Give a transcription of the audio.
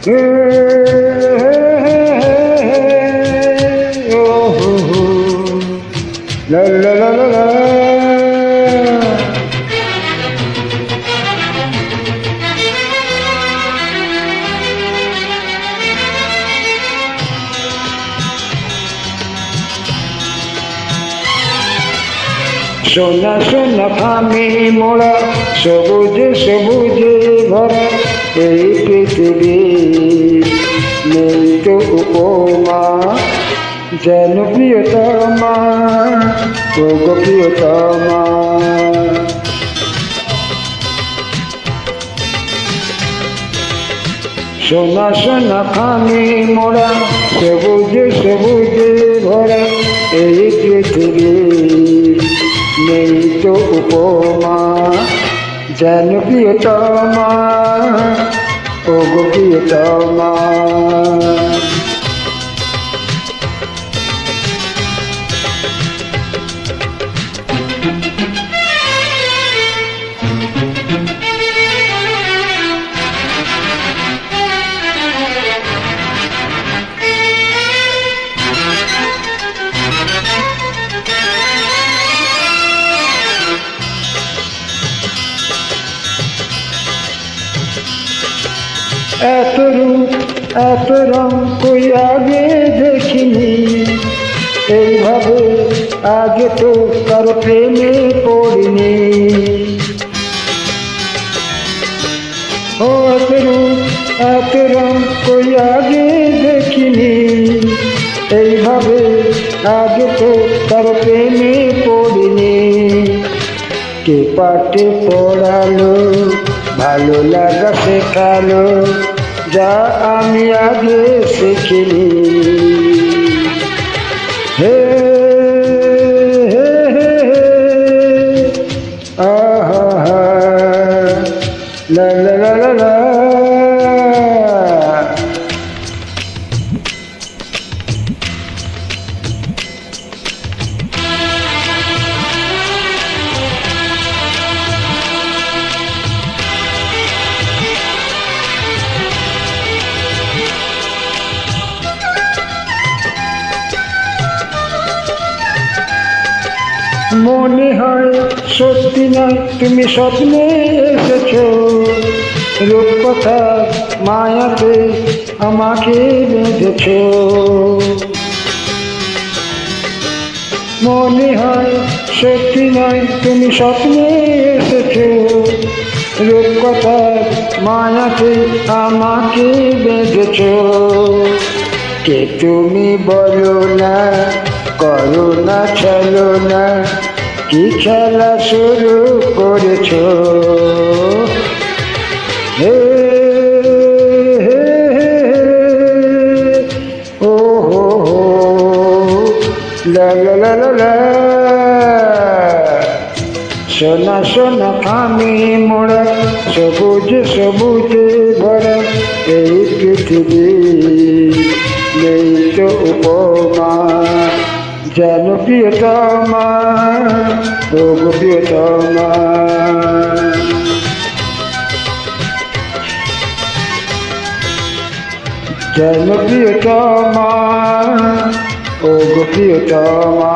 সোনা সোনা ফামি মোড়া সবুজে সবুজে ভরা। এই পৃথিবী নেই তো উপমা। যেন প্রিয়তমা ও গো প্রিয়তমা। সোনা সোনা খামি মোড়া সবুজে সবুজে ভরা এই পৃথিবী নেই তো উপমা। যেন প্রিয়তমা ও গো প্রিয়তমা। এত রূপ, এত রং কই আগে দেখিনি। এইভাবে আগে তো কারও প্রেমে পড়িনি। এত রূপ, এত রং কই আগে দেখিনি। এইভাবে আগে তো কারও প্রেমে পড়িনি। কে পাটে পড়ালো ভালো লাগা শেখালো যা আমি আগে শিখিনি। হে হে হে হে আহা হা মনে হয় সত্যি নয়, তুমি স্বপ্নে এসেছ। রূপকথা মায়াতে আমাকে বেঁধেছ। মনে হয় সত্যি নয়, তুমি স্বপ্নে এসেছ। রূপকথা মায়াতে আমাকে বেঁধেছ। কে তুমি বলো না, করো না চলো না, কি খেলা শুরু করেছ? হে ও, হো হো সোনা সোনা খামি মোড়া সবুজ, সবুজে, ভরা এই পৃথিবী। উপমা যেন প্রিয়তমা রোগ প্রিয়তমা। যেন প্রিয়তমা ও প্রিয়তমা।